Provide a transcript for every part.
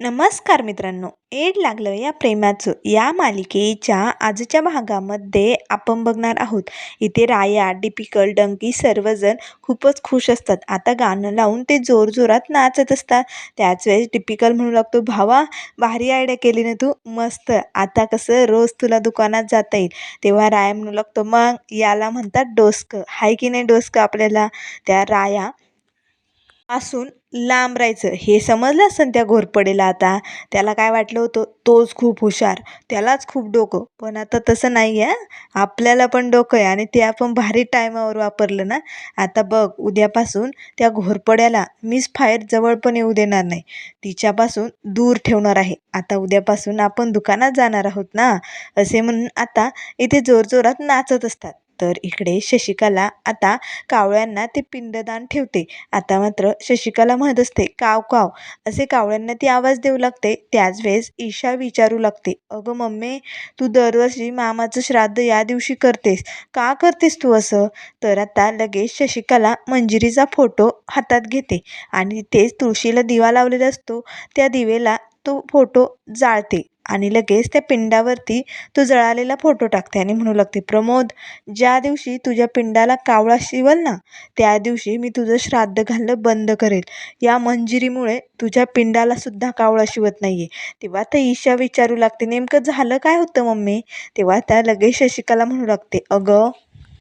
नमस्कार मित्रांनो एड लागलं या प्रेमाचं. या मालिकेच्या आजच्या भागामध्ये आपण बघणार आहोत इथे राया डिपिकल डंकी सर्वजण खूपच खुश असतात. आता गाणं लावून ते जोरजोरात नाचत असतात. त्याच वेळेस डिपिकल म्हणू लागतो भावा भारी आयडिया केली ना तू मस्त. आता कसं रोज तुला दुकानात जाता येईल. तेव्हा राया म्हणू लागतो मग याला म्हणतात डोस्क. हाय की नाही डोस्क आपल्याला? त्या राया असून लांब राहायचं. हे समजलं असेल त्या घोरपडेला आता? त्याला काय वाटलं होतं? तोच खूप हुशार. त्यालाच खूप डोकं. पण आता तसं नाही आहे आपल्याला पण डोकं आहे आणि ते आपण भारी टायमावर वापरलं ना? आता बघ उद्यापासून त्या घोरपड्याला मिस फायर जवळ पण येऊ देणार नाही. तिच्यापासून दूर ठेवणार आहे. आता उद्यापासून आपण दुकानात जाणार आहोत ना? असे म्हणून आता इथे जोरजोरात नाचत असतात. तर इकडे शशिकला आता कावळ्यांना ते पिंडदान ठेवते. आता मात्र शशिकला म्हणत असते काव काव. असे कावळ्यांना ती आवाज देऊ लागते. त्याच वेळेस ईशा विचारू लागते अगं मम्मी तू दरवर्षी मामाचं श्राद्ध या दिवशी करतेस. का करतेस तू असं? तर आता लगेच शशिकला मंजिरीचा फोटो हातात घेते आणि तेच तुळशीला दिवा लावलेला असतो. त्या दिवेला तो फोटो जाळते. आणि लगेच त्या पिंडावरती तो जळालेला फोटो टाकते आणि म्हणू लागते प्रमोद ज्या दिवशी तुझ्या पिंडाला कावळा शिवल ना त्या दिवशी मी तुझं श्राद्ध घालणं बंद करेल. या मंजिरीमुळे तुझ्या पिंडाला सुद्धा कावळा शिवत नाही आहे तेव्हा त्या ईशा विचारू लागते नेमकं झालं काय होतं मम्मी? तेव्हा त्या लगेच शशिकाला म्हणू लागते अगं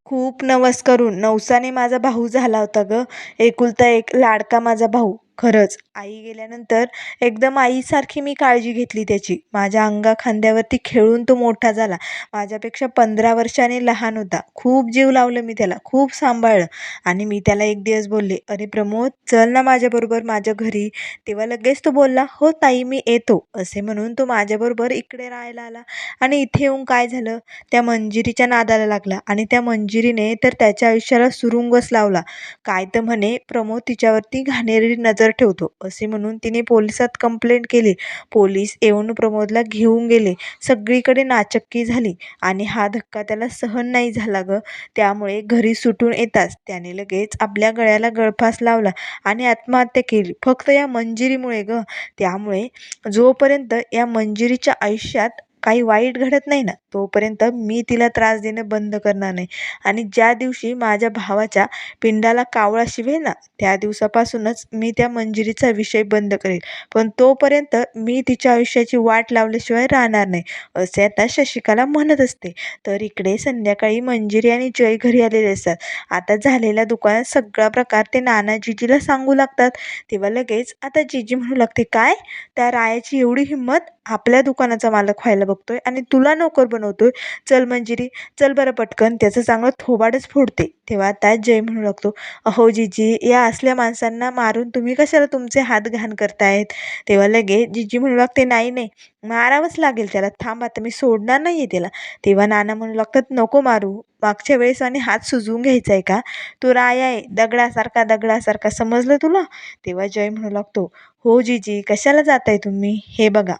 खूप नवस करून नवसाने माझा भाऊ झाला होता ग. एकुलता एक लाडका माझा भाऊ. खरंच. आई गेल्यानंतर एकदम आईसारखी मी काळजी घेतली त्याची. माझ्या अंगा खांद्यावरती खेळून तो मोठा झाला. माझ्यापेक्षा पंधरा वर्षाने लहान होता. खूप जीव लावलं मी त्याला. खूप सांभाळलं. आणि मी त्याला एक दिवस बोलले अरे प्रमोद चल ना माझ्याबरोबर माझ्या घरी. तेव्हा लगेच तो बोलला हो ताई मी येतो. असे म्हणून तो माझ्याबरोबर इकडे राहायला आला. आणि इथे येऊन काय झालं? त्या मंजिरीच्या नादाला लागला. आणि त्या मंजिरीने तर त्याच्या आयुष्याला सुरुंगच लावला. काय तर म्हणे प्रमोद तिच्यावरती घाणेरडी नजर ठेवतो. असे म्हणून तिने पोलिसात कंप्लेंट केली. पोलीस येऊन प्रमोदला घेऊन गेले. सगळीकडे नाचक्की झाली आणि हा धक्का त्याला सहन नाही झाला ग. त्यामुळे घरी सुटून येताच. त्याने लगेच आपल्या गळ्याला गळफास लावला आणि आत्महत्या केली. फक्त या मंजिरीमुळे ग. त्यामुळे जोपर्यंत या मंजिरीच्या आयुष्यात काही वाईट घडत नाही ना तोपर्यंत मी तिला त्रास देणं बंद करणार नाही. आणि ज्या दिवशी माझ्या भावाच्या पिंडाला कावळा शिवेल ना त्या दिवसापासूनच मी त्या मंजिरीचा विषय बंद करेल. पण तोपर्यंत मी तिच्या आयुष्याची वाट लावल्याशिवाय राहणार नाही असे आता शशिकाला म्हणत असते. तर इकडे संध्याकाळी मंजिरी आणि जय घरी आलेले असतात. आता झालेल्या दुकानात सगळा प्रकार ते नाना जिजीला सांगू लागतात. तेव्हा लगेच आता जीजी म्हणू लागते काय? त्या रायाची एवढी हिंमत आपल्या दुकानाचा मालक व्हायला बघतोय आणि तुला नोकर बनवतोय. चल मंजिरी चल बरं पटकन. त्याचं चांगलं थोबाडच फोडते. तेव्हा त्यात जय म्हणू लागतो अहो जिजी या असल्या माणसांना मारून तुम्ही कशाला तुमचे हात घाण करतायत? तेव्हा लगे जिजी म्हणू लागते नाही नाही मारावंच लागेल त्याला. थांब आता मी सोडणार नाही आहे त्याला. तेव्हा नाना म्हणू लागतात नको मारू. मागच्या वेळेस आणि हात सुजवून घ्यायचा आहे का? तो राया आहे दगडासारखा दगडासारखा. समजलं तुला? तेव्हा जय म्हणू लागतो हो जीजी कशाला जाताय तुम्ही? हे बघा.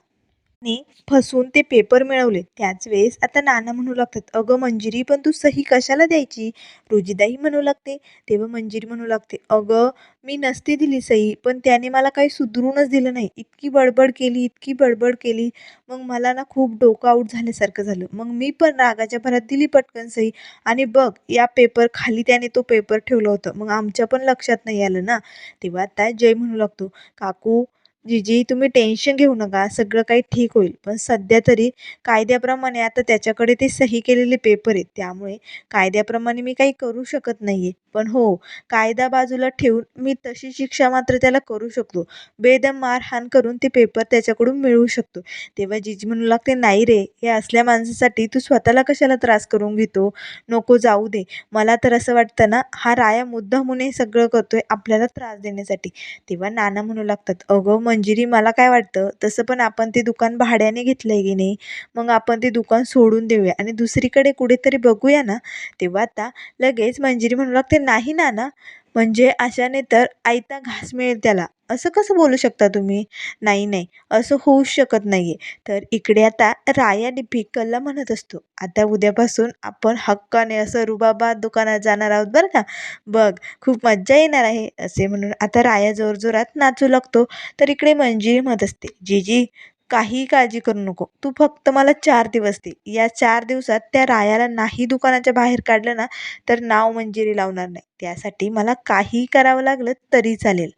नी फसून ते पेपर मिळवले. त्याच वेळेस आता नाना म्हणू लागतात अगं मंजिरी पण तू सही कशाला द्यायची? रुजिदाही म्हणू लागते तेव्हा मंजिरी म्हणू लागते अगं मी नसते दिली सही पण त्याने मला काही सुधरूनच दिलं नाही. इतकी बडबड केली इतकी बडबड केली. मग मला ना खूप डोकं आऊट झाल्यासारखं झालं. मग मी पण रागाच्या भरात दिली पटकन सही. आणि बघ या पेपर खाली त्याने तो पेपर ठेवलं होतं. मग आमच्या पण लक्षात नाही आलं ना? तेव्हा आता जय म्हणू लागतो काकू जीजी तुम्ही टेन्शन घेऊ नका. सगळं काही ठीक होईल. पण सध्या तरी कायद्याप्रमाणे आता त्याच्याकडे ते सही केलेले पेपर आहेत. त्यामुळे कायद्याप्रमाणे मी काही करू शकत नाही आहे पण हो कायदा बाजूला ठेवून मी तशी शिक्षा मात्र त्याला करू शकतो. बेदम मारहाण करून ते पेपर त्याच्याकडून मिळवू शकतो. तेव्हा जीजी म्हणू लागते नाही रे हे असल्या माणसासाठी तू स्वतःला कशाला त्रास करून घेतो? नको जाऊ दे. मला तर असं वाटतं ना हा राया मुद्दा म्हणून हे सगळं करतोय आपल्याला त्रास देण्यासाठी. तेव्हा नाना म्हणू लागतात अगं मंजिरी मला काय वाटतं तसं पण आपण ते दुकान भाड्याने घेतलं आहे की नाही मग आपण ते दुकान सोडून देऊया. आणि दुसरीकडे कुठेतरी बघूया ना तेव्हा आता लगेच मंजिरी म्हणू लागते नाही नाना म्हणजे अशाने तर आयता घास मिळेल त्याला. असं कसं बोलू शकता तुम्ही? नाही नाही असं होऊच शकत नाही आहे तर इकडे आता राया डिपिकलला म्हणत असतो आता उद्यापासून आपण हक्काने असं रुबाबात दुकानात जाणार आहोत बरं का? बघ खूप मज्जा येणार आहे. असे म्हणून आता राया जोरजोरात नाचू लागतो. तर इकडे मंजिरी म्हणत असते जीजी काहीही काळजी करू नको. तू फक्त मला चार दिवस दे. या चार दिवसात त्या रायाला नाही दुकानाच्या बाहेर काढलं ना तर नाव मंजिरी लावणार नाही. त्यासाठी मला काहीही करावं लागलं तरी चालेल.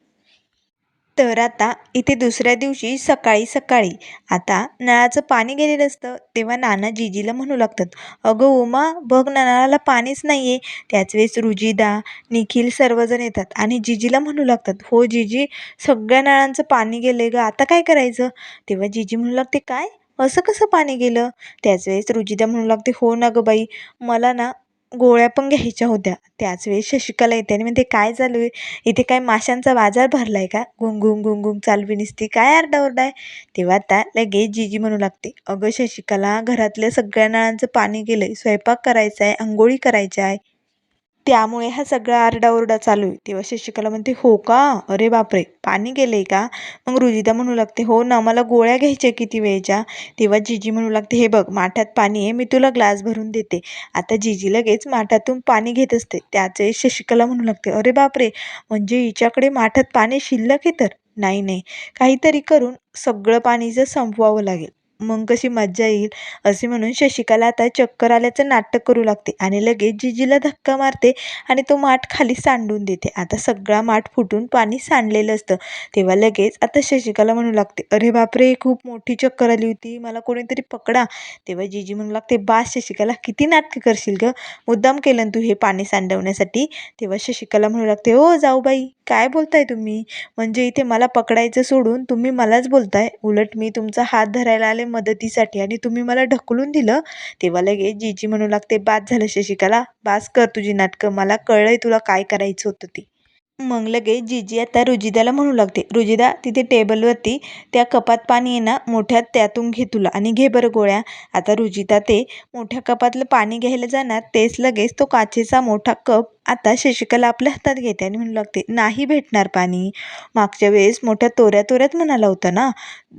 तर आता इथे दुसऱ्या दिवशी सकाळी सकाळी. आता नळाचं पाणी गेलेलं असतं तेव्हा नाना जीजीला म्हणू लागतात अगं उमा बघ नळाला पाणीच नाही आहे त्याच वेळेस रुजिदा निखिल सर्वजण येतात आणि जीजीला म्हणू लागतात हो जीजी सगळ्या नळांचं पाणी गेलं आहे गं आता काय करायचं? तेव्हा जीजी म्हणू लागते काय? असं कसं पाणी गेलं? त्याच वेळेस रुजिदा म्हणू लागते हो ना गं बाई मला ना गोळ्या पण घ्यायच्या होत्या. त्याच वेळेस शशिकला येते आणि म्हणते काय चालू आहे? इथे काय माशांचा बाजार भरला आहे का गुंगुंग गुंगुंग चालवी निसती. काय आरडाओरडा आहे? तेव्हा आता लगेच जीजी म्हणू लागते अगं शशिकला घरातल्या सगळ्या नळांचं पाणी गेलं आहे स्वयंपाक करायचा आहे आंघोळी करायच्या आहे त्यामुळे हा सगळा आरडाओरडा चालू आहे. तेव्हा शशिकला म्हणते हो का? अरे बापरे! पाणी गेलं आहे का? मग रुजिता म्हणू लागते हो ना मला गोळ्या घ्यायच्या किती वेळच्या? तेव्हा जीजी म्हणू लागते हे बघ माठात पाणी आहे मी तुला ग्लास भरून देते. आता जिजी लगेच माठातून पाणी घेत असते. त्याच शशिकला म्हणू लागते अरे बापरे! म्हणजे हिच्याकडे माठात पाणी शिल्लक आहे तर? नाही नाही. काहीतरी करून सगळं पाणी जर संपवावं लागेल मग कशी मज्जा येईल? असे म्हणून शशिकला आता चक्कर आल्याचं नाटक करू लागते आणि लगेच जिजीला धक्का मारते आणि तो माठ खाली सांडून देते. आता सगळा माठ फुटून पाणी सांडलेलं असतं. तेव्हा लगेच आता शशिकला म्हणू लागते अरे बापरे खूप मोठी चक्कर आली होती मला कोणीतरी पकडा. तेव्हा जीजी म्हणू लागते बास शशिकला किती नाटकं करशील गं? मुद्दाम केलं तू हे पाणी सांडवण्यासाठी. तेव्हा शशिकला म्हणू लागते हो, ओ जाऊबाई काय बोलताय तुम्ही? म्हणजे इथे मला पकडायचं सोडून तुम्ही मलाच बोलताय. उलट मी तुमचा हात धरायला आले मदतीसाठी आणि तुम्ही मला ढकलून दिलं तेव्हा लगेच जीजी म्हणू लागते बाद झालं शशिकला बास कर तुझी नाटकं मला कळलंय तुला काय करायचं होतं ते. मग लगेच जीजी आता रुजिदाला म्हणू लागते रुजिदा तिथे टेबलवरती त्या कपात पाणी आहे ना मोठ्या त्यातून घे तुला आणि घे बरं गोळ्या. आता रुजिदा ते मोठ्या कपातलं पाणी घ्यायला जाणार तेच लगेच तो काचेचा मोठा कप आता शशिकला आपल्या हातात घेते आणि म्हणू लागते नाही भेटणार पाणी. मागच्या वेळेस मोठ्या तोऱ्या तोऱ्यात म्हणाला होता ना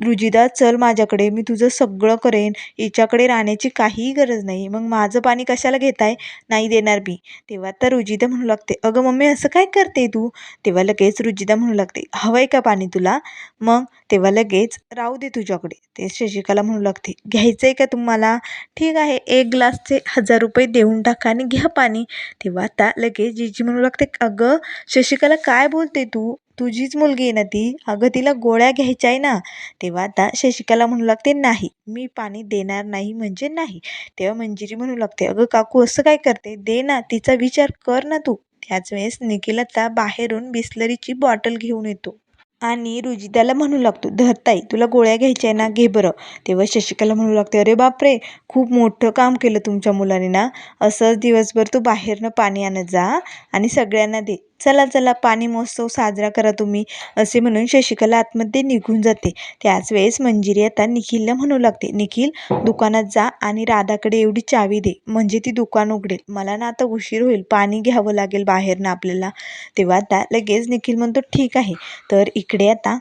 रुजिदा चल माझ्याकडे मी तुझं सगळं करेन हिच्याकडे राहण्याची काहीही गरज नाही मग माझं पाणी कशाला घेताय? नाही देणार मी तेव्हा तर रुजिदा म्हणू लागते अगं मम्मी असं काय करते तू? तेव्हा लगेच रुजिदा म्हणू लागते हवं आहे का पाणी तुला? मग तेव्हा लगेच राहू दे तुझ्याकडे. ते शशिकला म्हणू लागते घ्यायचं आहे का तुम्हाला? ठीक आहे एक ग्लासचे हजार रुपये देऊन टाका आणि घ्या पाणी. तेव्हा आता लगेच जीजी म्हणू लागते अगं शशिकला काय बोलते तू? तुझीच मुलगी आहे ना ती? अगं तिला गोळ्या घ्यायच्या आहे ना? तेव्हा आता शशिकला म्हणू लागते नाही मी पाणी देणार नाही म्हणजे नाही. तेव्हा मंजिरी म्हणू लागते अगं काकू असं काय करते? दे ना तिचा विचार कर ना तू. त्याच वेळेस निखिल आता बाहेरून बिसलरीची बॉटल घेऊन येतो. आणि रुजिताला म्हणू लागतो धरताई तुला गोळ्या घ्यायच्या आहे ना घे बरं. तेव्हा शशिकला म्हणू लागते अरे बापरे खूप मोठं काम केलं तुमच्या मुलाने ना. असंच दिवसभर तू बाहेरनं पाणी आणत जा आणि सगळ्यांना दे. चला चला पाणी महोत्सव साजरा करा तुम्ही असे म्हणून शशिकला आतमध्ये निघून जाते. त्याच वेळेस मंजिरी आता निखिलला म्हणू लागते निखिल दुकानात जा आणि राधाकडे एवढी चावी दे म्हणजे ती दुकान उघडेल. मला ना आता उशीर होईल पाणी घ्यावं लागेल बाहेरनं आपल्याला. तेव्हा आता लगेच निखिल म्हणतो ठीक आहे. तर इकडे आता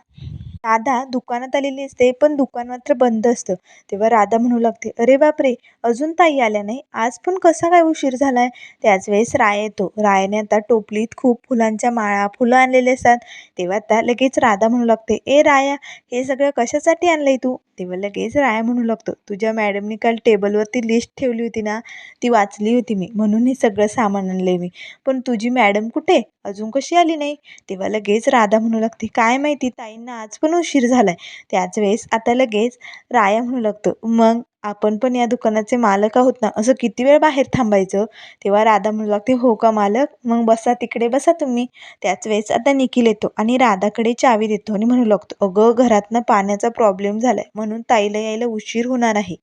राधा दुकानात आलेली असते पण दुकान मात्र बंद असतं. तेव्हा राधा म्हणू लागते अरे बापरे अजून ताई आल्या नाही? आज पण कसा काय उशीर झालाय? त्याच वेळेस राय येतो. रायाने आता टोपलीत खूप फुलांच्या माळा फुलं आणलेले असतात. तेव्हा आता लगेच राधा म्हणू लागते ए राया हे सगळं कशासाठी आणलंय तू? तेव्हा लगेच राया म्हणू लागतो तुझ्या मॅडमनी काल टेबलवरती लिस्ट ठेवली होती ना ती वाचली होती मी. म्हणून हे सगळं सामान आणलंय मी. पण तुझी मॅडम कुठे? अजून कशी आली नाही? तेव्हा लगेच राधा म्हणू लागते काय माहिती ताईंना आज पण उशीर झालाय. त्याच वेळेस आता लगेच राया म्हणू लागतो मग आपण पण या दुकानाचे मालक आहोत ना असं किती वेळ बाहेर थांबायचं? तेव्हा राधा म्हणू लागते हो का मालक? मग बसा तिकडे बसा तुम्ही. त्याच वेळेस आता निखिल येतो आणि राधाकडे चावी देतो आणि म्हणू लागतो अगं घरातनं पाण्याचा प्रॉब्लेम झालाय म्हणून ताईला यायला उशीर होणार आहे.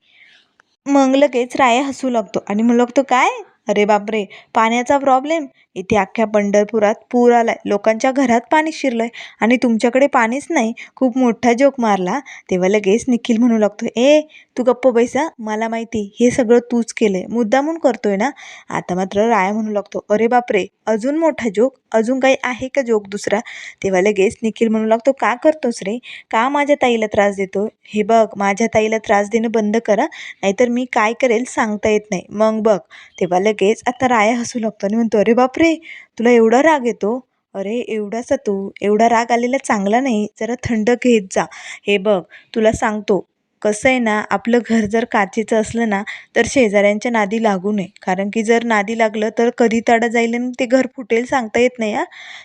मग लगेच राया हसू लागतो आणि म्हणू लागतो काय? अरे बापरे! पाण्याचा प्रॉब्लेम इथे अख्ख्या पंढरपुरात पूर आलाय. लोकांच्या घरात पाणी शिरलंय आणि तुमच्याकडे पाणीच नाही. खूप मोठा जोक मारला. तेव्हा लगेच निखिल म्हणू लागतो ए तू गप्प बैसा. मला माहिती हे सगळं तूच केलंय. मुद्दामून करतोय ना? आता मात्र राया म्हणू लागतो अरे बापरे अजून मोठा जोक? अजून काही आहे का जोक दुसरा? तेव्हा लगेच निखिल म्हणू लागतो का करतोस रे? का माझ्या ताईला त्रास देतो हे बघ माझ्या ताईला त्रास देणं बंद करा. नाहीतर मी काय करेल सांगता येत नाही. मग बघ. तेव्हा लगेच आता राया हसू लागतो आणि म्हणतो अरे बापरे तुला एवढा राग येतो? अरे एवढासा तू. एवढा राग आलेला चांगला नाही. जरा थंड घेत जा. हे बघ तुला सांगतो. कसं आहे ना आपलं घर जर काचेचं असलं ना तर शेजाऱ्यांच्या नादी लागू नये. कारण की जर नादी लागलं तर कधी तडा जाईल आणि ते घर फुटेल सांगता येत नाही हां.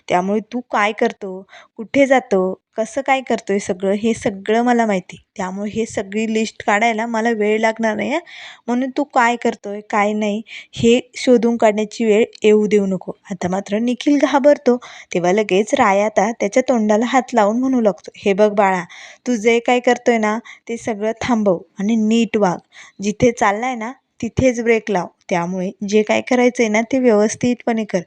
त्यामुळे तू काय करतो? कुठे जातो? कसं काय करतो आहे सगळं? हे सगळं मला माहिती. त्यामुळे हे सगळी लिस्ट काढायला मला वेळ लागणार नाही आहे म्हणून तू काय करतो आहे काय नाही हे शोधून काढण्याची वेळ येऊ देऊ नको. आता मात्र निखिल घाबरतो. तेव्हा लगेच राया आता त्याच्या तोंडाला हात लावून म्हणू लागतो हे बघ बाळा तू जे काय करतो आहे ना ते सगळं थांबव आणि नीट वाग. जिथे चाललाय ना तिथेच ब्रेक लाव. त्यामुळे जे काय करायचं आहे ना ते व्यवस्थितपणे कर.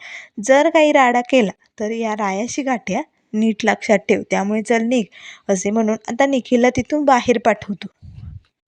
जर काही राडा केला तर या रायाशी गाठ्या नीट लक्षात ठेव. त्यामुळे चल निघ असे म्हणून आता निखिलला तिथून बाहेर पाठवतो.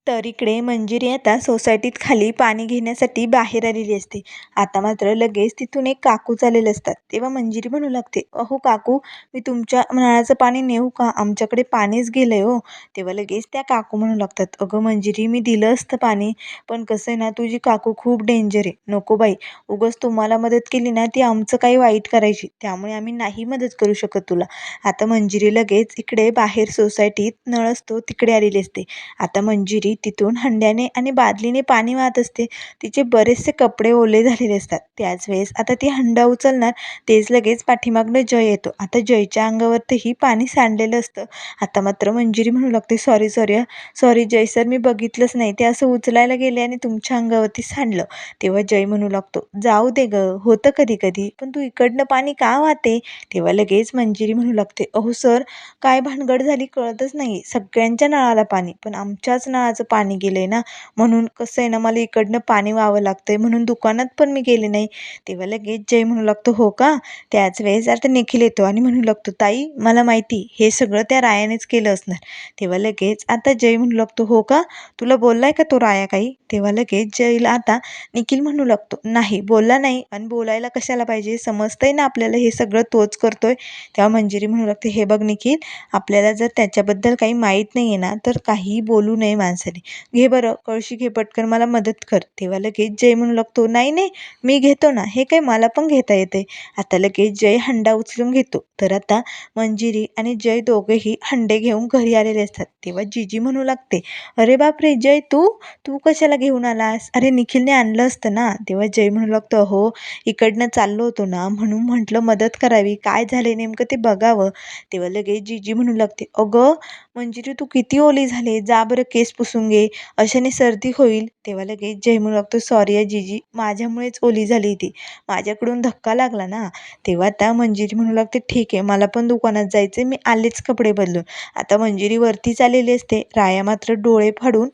तर इकडे मंजिरी आता सोसायटीत खाली पाणी घेण्यासाठी बाहेर आलेली असते. आता मात्र लगेच तिथून एक काकू चाललेले असतात. तेव्हा मंजिरी म्हणू लागते अहो काकू मी तुमच्या नळाचं पाणी नेऊ का? आमच्याकडे पाणीच गेलं आहे हो. तेव्हा लगेच त्या काकू म्हणू लागतात अगं मंजिरी मी दिलं असतं पाणी पण कसं आहे ना तुझी काकू खूप डेंजर आहे. नको बाई उगस तुम्हाला मदत केली ना ती आमचं काही वाईट करायची. त्यामुळे आम्ही नाही मदत करू शकत तुला. आता मंजिरी लगेच इकडे बाहेर सोसायटीत नळ असतो तिकडे आलेली असते. आता मंजिरी तिथून हंड्याने आणि बादलीने पाणी वाहत असते. तिचे बरेचसे कपडे ओले झालेले असतात. त्याच वेळेस आता ती हंडा उचलणार तेच लगेच पाठीमागनं जय येतो. आता जयच्या अंगावरतीही पाणी सांडलेलं असतं. आता मात्र मंजिरी म्हणू लागते sorry sorry sorry Jay sir मी बघितलंच नाही. ते असं उचलायला गेले आणि तुमच्या अंगावरती सांडलं. तेव्हा जय म्हणू लागतो जाऊ दे ग होतं कधी कधी पण तू इकडनं पाणी का वाहते? तेव्हा लगेच मंजिरी म्हणू लागते अहो सर काय भानगड झाली कळतच नाही. सगळ्यांच्या नळाला पाणी. पण आमच्याच नळाचं पाणी गेलं आहे ना. म्हणून कसं आहे ना मला इकडनं पाणी व्हावं लागतं आहे म्हणून दुकानात पण मी गेले नाही. तेव्हा लगेच जय म्हणू लागतो हो का? त्याच वेळेस आता निखिल येतो आणि म्हणू लागतो ताई मला माहिती हे सगळं त्या रायानेच केलं असणार. तेव्हा लगेच आता जय म्हणू लागतो हो का? तुला बोललाय का तो राया काही? तेव्हा लगेच जयला आता निखिल म्हणू लागतो नाही बोलला नाही. आणि बोलायला कशाला पाहिजे? समजतंय ना आपल्याला हे सगळं तोच करतोय. तेव्हा मंजिरी म्हणू लागते हे बघ निखिल आपल्याला जर त्याच्याबद्दल काही माहीत नाही आहे ना तर काहीही बोलू नये माणसाने. घे बरं कळशी घे पटकन मला मदत कर. तेव्हा लगेच जय म्हणू लागतो नाही नाही मी घेतो ना हे काय मला पण घेता येते आता लगेच जय हंडा उचलून घेतो. तर आता मंजिरी आणि जय दोघेही हंडे घेऊन घरी आलेले असतात. तेव्हा जिजी म्हणू लागते अरे बापरे जय तू? तू कशाला घेऊन आलास? अरे निखिलने आणलं असतं ना. तेव्हा जय म्हणू लागतो हो इकडनं चाललो होतो ना म्हणून म्हटलं मदत करावी. काय झाले नेमकं ते बघावं. तेव्हा लगेच जिजी म्हणू लागते अगं म्हणजे मंजिरी तू किती ओली झाले? जा बरं केस पुसून घे. अशाने सर्दी होईल. तेव्हा लगेच जय म्हणू लागतो सॉरी आहे जिजी. माझ्यामुळेच ओली झाली ती. माझ्याकडून धक्का लागला ना. तेव्हा त्या मंजिरी म्हणू लागते ठीक आहे मला पण दुकानात जायचं मी आलेच कपडे बदलून. आता मंजिरी वरतीच आलेली असते. राया मात्र डोळे फाडून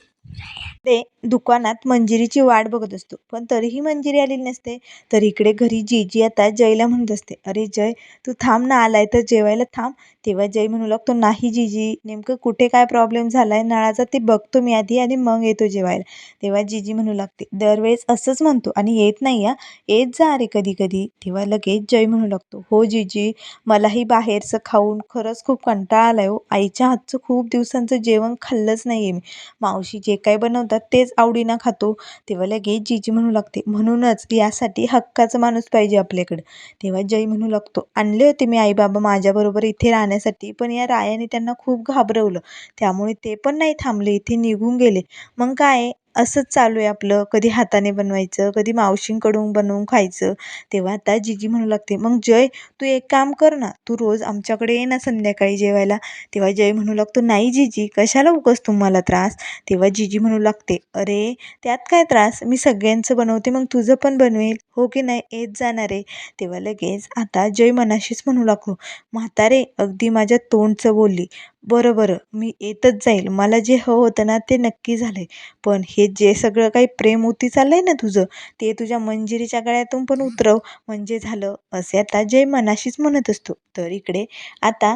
ते दुकानात मंजिरीची वाट बघत असतो. पण तरीही मंजिरी आलेली नसते. तर इकडे घरी जीजी आता जयला म्हणत असते. अरे जय तू थांब ना आलाय तर जेवायला थांब. तेव्हा जय म्हणू लागतो नाही जीजी नेमकं कुठे काय प्रॉब्लेम झाला आहे नळाचा ते बघतो मी आधी आणि मग येतो जेवायला. तेव्हा जीजी म्हणू लागते दरवेळेस असंच म्हणतो आणि येत नाही या येत जा अरे कधी कधी. तेव्हा लगेच जय म्हणू लागतो हो जीजी मलाही बाहेरचं खाऊन खरंच खूप कंटाळा आला हो. आईच्या हातचं खूप दिवसांचं जेवण खाल्लंच नाही आहे मी. मावशी जे काय बनवतात तेच आवडीनं खातो. तेव्हा लगेच जीजी म्हणू लागते म्हणूनच यासाठी हक्काचा माणूस पाहिजे आपल्याकडं. तेव्हा जय म्हणू लागतो आणले होते मी आई बाबा माझ्याबरोबर इथे राहण्यासाठी पण या रायाने त्यांना खूप घाबरवलं. त्यामुळे ते पण नाही थांबले इथे निघून गेले. मग काय असंच चालू आहे आपलं. कधी हाताने बनवायचं कधी मावशींकडून बनवून खायचं. तेव्हा आता जीजी म्हणू लागते मग जय तू एक काम कर ना. तू रोज आमच्याकडे ये ना संध्याकाळी जेवायला. तेव्हा जय म्हणू लागतो नाही जीजी कशाला उगस तुम्हाला त्रास? तेव्हा जीजी म्हणू लागते अरे त्यात काय त्रास? मी सगळ्यांचं बनवते मग तुझं पण बनवेल. हो की नाही? येत जाणार आहे. तेव्हा लगेच आता जय मनाशीच म्हणू लागतो म्हातारे अगदी माझ्या तोंडचं बोलली. बरं बरं मी येतच जाईल. मला जे हवं होतं ना ते नक्की झालं आहे पण हे जे सगळं काही प्रेम होती चाललं आहे ना तुझं ते तुझ्या मंजिरीच्या गळ्यातून पण उतरव. म्हणजे झालं असे आता जय मनाशीच म्हणत असतो. तर इकडे आता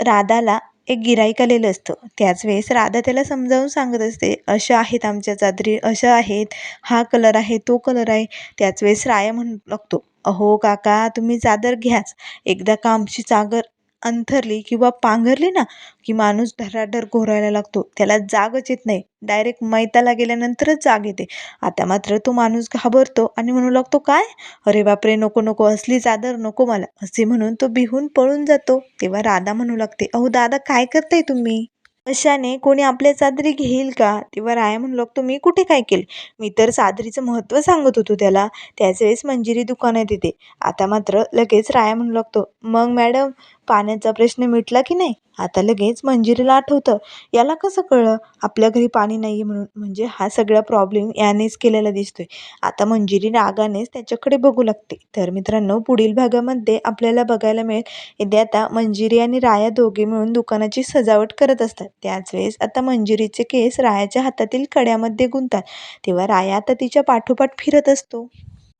राधाला एक गिऱ्हाईक आलेलं असतं. त्याच वेळेस राधा त्याला समजावून सांगत असते अशा आहेत आमच्या चादरी अशा आहेत हा कलर आहे तो कलर आहे. त्याच वेळेस राया म्हणू लागतो अहो काका तुम्ही चादर घ्याच. एकदा का आमची चागर अंथरली किंवा पांघरली ना की माणूस धराधर घोरायला लागतो. त्याला जागच येत नाही. डायरेक्ट मैताला गेल्यानंतरच जाग येते. आता मात्र तो माणूस घाबरतो आणि म्हणू लागतो काय? अरे बापरे नको नको असली चादर नको मला. असे म्हणून तो बिहून पळून जातो. तेव्हा राधा म्हणू लागते अहो दादा काय करताय तुम्ही? अशाने कोणी आपल्या चादरी घेईल का? तेव्हा राया म्हणू लागतो मी कुठे काय केलं? मी तर चादरीचं महत्त्व सांगत होतो त्याला. त्याच वेळेस मंजिरी दुकानात येते. आता मात्र लगेच राया म्हणू लागतो मग मॅडम पाण्याचा प्रश्न मिटला की नाही? आता लगेच मंजिरीला आठवतं. याला कसं कळलं? आपल्या घरी पाणी नाही आहे म्हणून. म्हणजे हा सगळा प्रॉब्लेम यानेच केलेला दिसतोय. आता मंजिरी रागानेच त्याच्याकडे बघू लागते. तर मित्रांनो पुढील भागामध्ये आपल्याला बघायला मिळेल. इथे आता मंजिरी आणि राया दोघे मिळून दुकानाची सजावट करत असतात. त्याच वेळेस आता मंजिरीचे केस रायाच्या हातातील कड्यामध्ये गुंतात तेव्हा राया आता तिच्या पाठोपाठ फिरत असतो.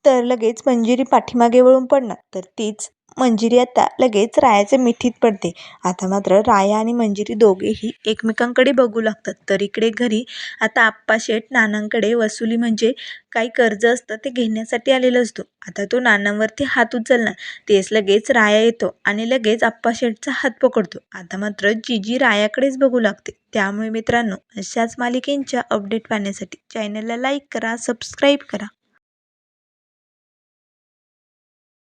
तर लगेच मंजिरी पाठीमागे वळून पडणार. तर तीच मंजिरी आता लगेच रायाच्या मिठीत पडते. आता मात्र राया आणि मंजिरी दोघेही एकमेकांकडे बघू लागतात. तर इकडे घरी आता आप्पा शेठ नानांकडे वसुली म्हणजे काही कर्ज असतं ते घेण्यासाठी आलेलं असतो. आता तो नानांवरती हात उचलणार. तेच लगेच राया येतो आणि लगेच आप्पा शेठचा हात पकडतो. आता मात्र जीजी रायाकडेच बघू लागते. त्यामुळे मित्रांनो अशाच मालिकेंच्या अपडेट पाहण्यासाठी चॅनलला लाईक करा सबस्क्राईब करा.